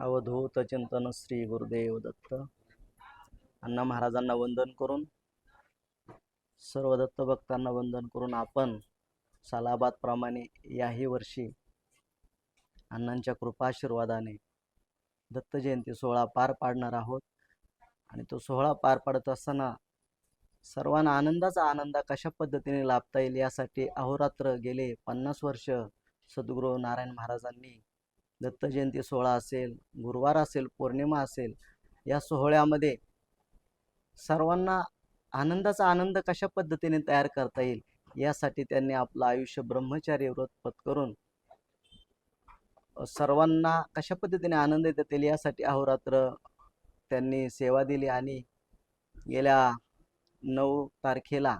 अवधूत चिंतन श्री गुरुदेव दत्त. अण्णा महाराजांना वंदन करून सर्व दत्त भक्तांना वंदन करून आपण सालाबादप्रमाणे याही वर्षी अण्णांच्या कृपाशीर्वादाने दत्त जयंती सोहळा पार पाडणार आहोत. आणि तो सोहळा पार पाडत असताना सर्वांना आनंदाचा आनंद कशा पद्धतीने लाभता येईल यासाठी अहोरात्र गेले पन्नास वर्ष सद्गुरू नारायण महाराजांनी दत्त जयंती सोहळा असेल गुरुवार असेल पौर्णिमा असेल या सोहळ्यामध्ये सर्वांना आनंदाचा आनंद कशा पद्धतीने तयार करता येईल यासाठी त्यांनी आपलं आयुष्य ब्रह्मचारी व्रत पत्करून सर्वांना कशा पद्धतीने आनंद देता येईल यासाठी अहोरात्र त्यांनी सेवा दिली आणि गेल्या नऊ तारखेला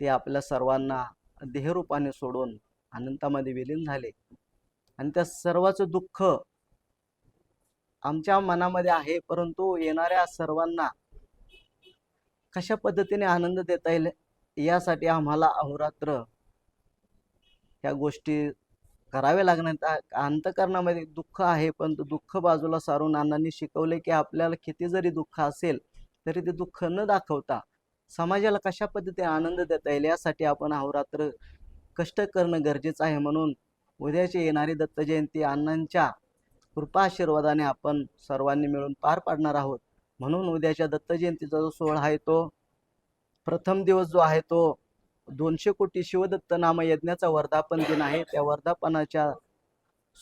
ते आपल्या सर्वांना देहरूपाने सोडून आनंदामध्ये विलीन झाले. आणि त्या सर्वाचं दुःख आमच्या मनामध्ये आहे परंतु येणाऱ्या सर्वांना कशा पद्धतीने आनंद देता येईल यासाठी आम्हाला अहोरात्र ह्या गोष्टी कराव्या लागणार अंतकरणामध्ये दुःख आहे पण तो दुःख बाजूला सारून अण्णांनी शिकवले की आपल्याला किती जरी दुःख असेल तरी ते दुःख न दाखवता समाजाला कशा पद्धतीने आनंद देता येईल यासाठी आपण अहोरात्र कष्ट करणं गरजेचं आहे म्हणून उद्याची येणारी दत्त जयंती अण्णांच्या कृपा आशीर्वादाने आपण सर्वांनी मिळून पार पाडणार आहोत. म्हणून उद्याच्या दत्त जयंतीचा जो सोहळा आहे तो प्रथम दिवस जो आहे तो दोनशे कोटी शिवदत्त नाम यज्ञाचा वर्धापन दिन आहे. त्या वर्धापनाच्या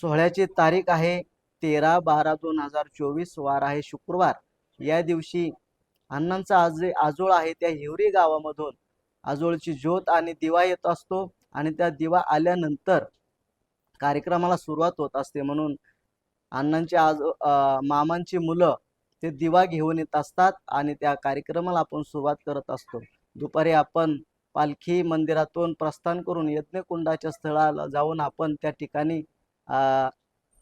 सोहळ्याची तारीख आहे तेरा बारा दोन हजार चोवीस वार आहे शुक्रवार. या दिवशी अण्णांचा आज आजोळ आहे त्या हिवरी गावामधून. आजोळची ज्योत आणि दिवा येत असतो आणि त्या दिवा आल्यानंतर कार्यक्रमाला सुरुवात होत असते. म्हणून अण्णांची आज मामांची मुलं ते दिवा घेऊन येत असतात आणि त्या कार्यक्रमाला आपण सुरुवात करत असतो. दुपारी आपण पालखी मंदिरातून प्रस्थान करून यज्ञकुंडाच्या स्थळाला जाऊन आपण त्या ठिकाणी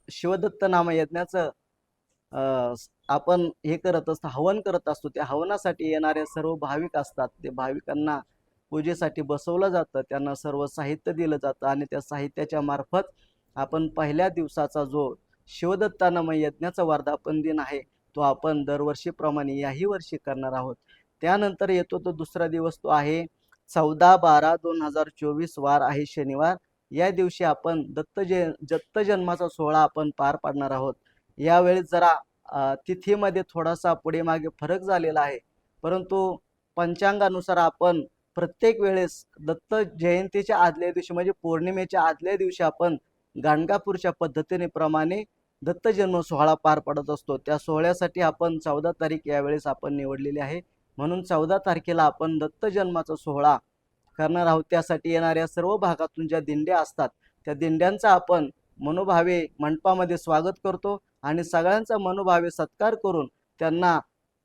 शिवदत्त नाम यज्ञाचं आपण हे करत असतो हवन करत असतो. त्या हवनासाठी येणारे सर्व भाविक असतात. ते भाविकांना पूजेसाठी बसवलं जातं. त्यांना सर्व साहित्य दिलं जातं आणि त्या साहित्याच्या मार्फत आपण पहिल्या दिवसाचा जो शिवदत्तानामय यज्ञाचा वर्धापन दिन आहे तो आपण दरवर्षीप्रमाणे याही वर्षी करणार आहोत. त्यानंतर येतो तो दुसरा दिवस तो आहे चौदा बारा दोन हजार चोवीस वार आहे शनिवार. या दिवशी आपण दत्त जय दत्त जन्माचा सोहळा आपण पार पाडणार आहोत. यावेळेस जरा तिथीमध्ये थोडासा पुढे मागे फरक झालेला आहे. परंतु पंचांगानुसार आपण प्रत्येक वेळेस दत्त जयंतीच्या आदल्या दिवशी म्हणजे पौर्णिमेच्या आदल्या दिवशी आपण गाणगापूरच्या पद्धतीने प्रमाणे दत्त जन्म सोहळा पार पडत असतो. त्या सोहळ्यासाठी आपण चौदा तारीख यावेळेस आपण निवडलेली आहे. म्हणून चौदा तारखेला आपण दत्त जन्माचा सोहळा करणार आहोत. त्यासाठी येणाऱ्या सर्व भागातून ज्या दिंड्या असतात त्या दिंड्यांचा आपण मनोभावे मंडपामध्ये स्वागत करतो आणि सगळ्यांचा मनोभावे सत्कार करून त्यांना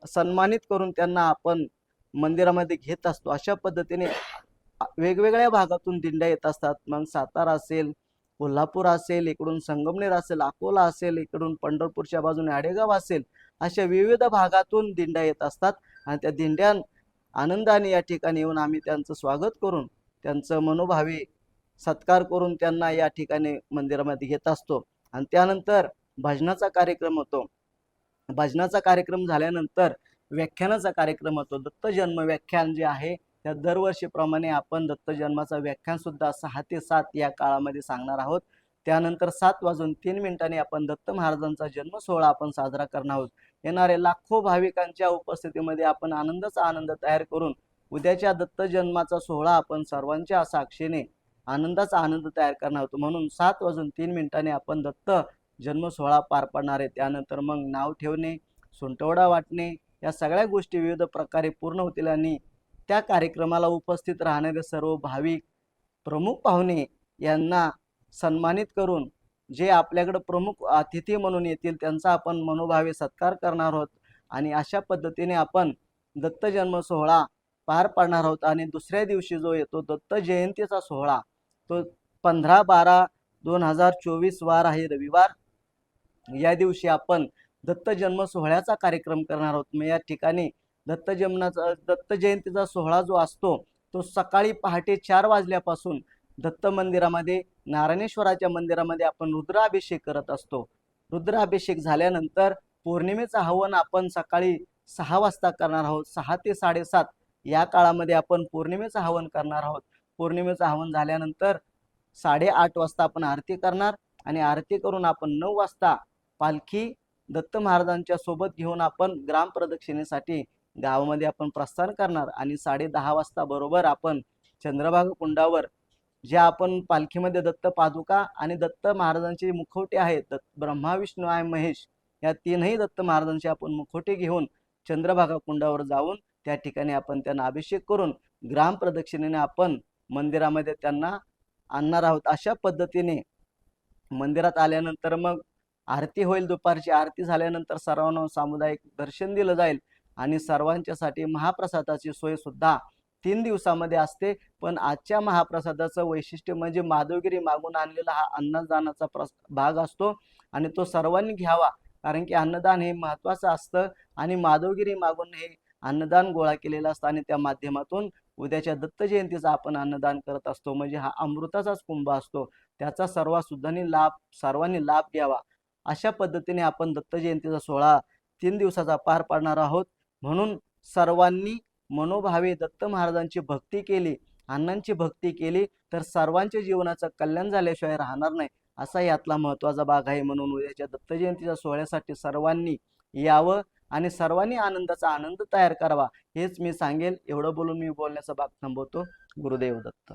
सन्मानित करून त्यांना आपण मंदिरामध्ये घेत असतो. अशा पद्धतीने वेगवेगळ्या भागातून दिंड्या येत असतात. मग सातारा असेल कोल्हापूर असेल इकडून संगमनेर असेल अकोला असेल इकडून पंढरपूरच्या बाजूने आडेगाव असेल अशा विविध भागातून दिंड्या येत असतात. आणि त्या दिंड्या आनंदाने या ठिकाणी येऊन आम्ही त्यांचं स्वागत करून त्यांचं मनोभावी सत्कार करून त्यांना या ठिकाणी मंदिरामध्ये घेत असतो. आणि त्यानंतर भजनाचा कार्यक्रम होतो. भजनाचा कार्यक्रम झाल्यानंतर व्याख्यानाचा कार्यक्रम होतो. दत्त जन्म व्याख्यान जे आहे त्या दरवर्षीप्रमाणे आपण दत्त जन्माचा व्याख्यान सुद्धा सहा ते सात या काळामध्ये सांगणार आहोत. त्यानंतर सात वाजून तीन मिनिटांनी आपण दत्त महाराजांचा जन्म सोहळा आपण साजरा करणार आहोत. येणारे लाखो भाविकांच्या उपस्थितीमध्ये आपण आनंदाचा आनंद तयार करून उद्याच्या दत्त जन्माचा सोहळा आपण सर्वांच्या साक्षीने आनंदाचा आनंद तयार करणार आहोत. म्हणून सात वाजून तीन मिनिटांनी आपण दत्त जन्म सोहळा पार पाडणार आहे. त्यानंतर मग नाव ठेवणे सुंटवडा वाटणे या सगळ्या गोष्टी विविध प्रकारे पूर्ण होतील आणि त्या कार्यक्रमाला उपस्थित राहणारे सर्व भाविक प्रमुख पाहुणे यांना सन्मानित करून जे आपल्याकडं प्रमुख अतिथी म्हणून येतील त्यांचा आपण मनोभावे सत्कार करणार आहोत. आणि अशा पद्धतीने आपण दत्त जन्म सोहळा पार पाडणार आहोत. आणि दुसऱ्या दिवशी जो येतो दत्त जयंतीचा सोहळा तो पंधरा बारा दोन हजार चोवीस वार आहे रविवार. या दिवशी आपण दत्त जन्म सोहळ्याचा कार्यक्रम करणार आहोत. मग या ठिकाणी दत्त दत्त जयंतीचा सोहळा जो असतो तो सकाळी पहाटे चार वाजल्यापासून दत्त मंदिरामध्ये नारायणेश्वराच्या मंदिरामध्ये आपण रुद्राभिषेक करत असतो. रुद्राभिषेक झाल्यानंतर पौर्णिमेचं हवन आपण सकाळी सहा वाजता करणार आहोत. सहा ते साडेसात या काळामध्ये आपण पौर्णिमेचं हवन करणार आहोत. पौर्णिमेचं हवन झाल्यानंतर साडेआठ वाजता आपण आरती करणार आणि आरती करून आपण नऊ वाजता पालखी दत्त महाराजांच्या सोबत घेऊन आपण ग्राम प्रदक्षिणेसाठी गावामध्ये आपण प्रस्थान करणार आणि साडे दहा वाजता बरोबर आपण चंद्रभागा कुंडावर ज्या आपण पालखीमध्ये दत्त पादुका आणि दत्त महाराजांचे मुखवटे आहेत दत्त ब्रह्मा विष्णू आणि महेश या तीनही दत्त महाराजांचे आपण मुखवटे घेऊन चंद्रभागा कुंडावर जाऊन त्या ठिकाणी आपण त्यांना अभिषेक करून ग्राम प्रदक्षिणेने आपण मंदिरामध्ये त्यांना आणणार आहोत. अशा पद्धतीने मंदिरात आल्यानंतर मग आरती होईल. दुपारची आरती झाल्यानंतर सर्वांना सामुदायिक दर्शन दिलं जाईल. आणि सर्वांच्यासाठी महाप्रसादाची सोय सुद्धा तीन दिवसामध्ये असते. पण आजच्या महाप्रसादाचं वैशिष्ट्य म्हणजे माधवगिरी मागून आणलेला हा अन्नदानाचा प्रस भाग असतो आणि तो सर्वांनी घ्यावा. कारण की अन्नदान हे महत्त्वाचं असतं आणि माधवगिरी मागून हे अन्नदान गोळा केलेलं असतं आणि त्या माध्यमातून उद्याच्या दत्त जयंतीचा आपण अन्नदान करत असतो. म्हणजे हा अमृताचाच कुंभ असतो. त्याचा सर्व सुद्धांनी लाभ सर्वांनी लाभ घ्यावा. अशा पद्धतीने आपण दत्त जयंतीचा सोहळा तीन दिवसाचा पार पाडणार आहोत. म्हणून सर्वांनी मनोभावे दत्त महाराजांची भक्ती केली अण्णांची भक्ती केली तर सर्वांच्या जीवनाचं कल्याण झाल्याशिवाय राहणार नाही असा यातला महत्त्वाचा भाग आहे. म्हणून उद्याच्या दत्त जयंतीच्या सोहळ्यासाठी सर्वांनी यावं आणि सर्वांनी आनंदाचा आनंद तयार करावा हेच मी सांगेल एवढं बोलून मी बोलण्याचा भाग थांबवतो. गुरुदेव दत्त.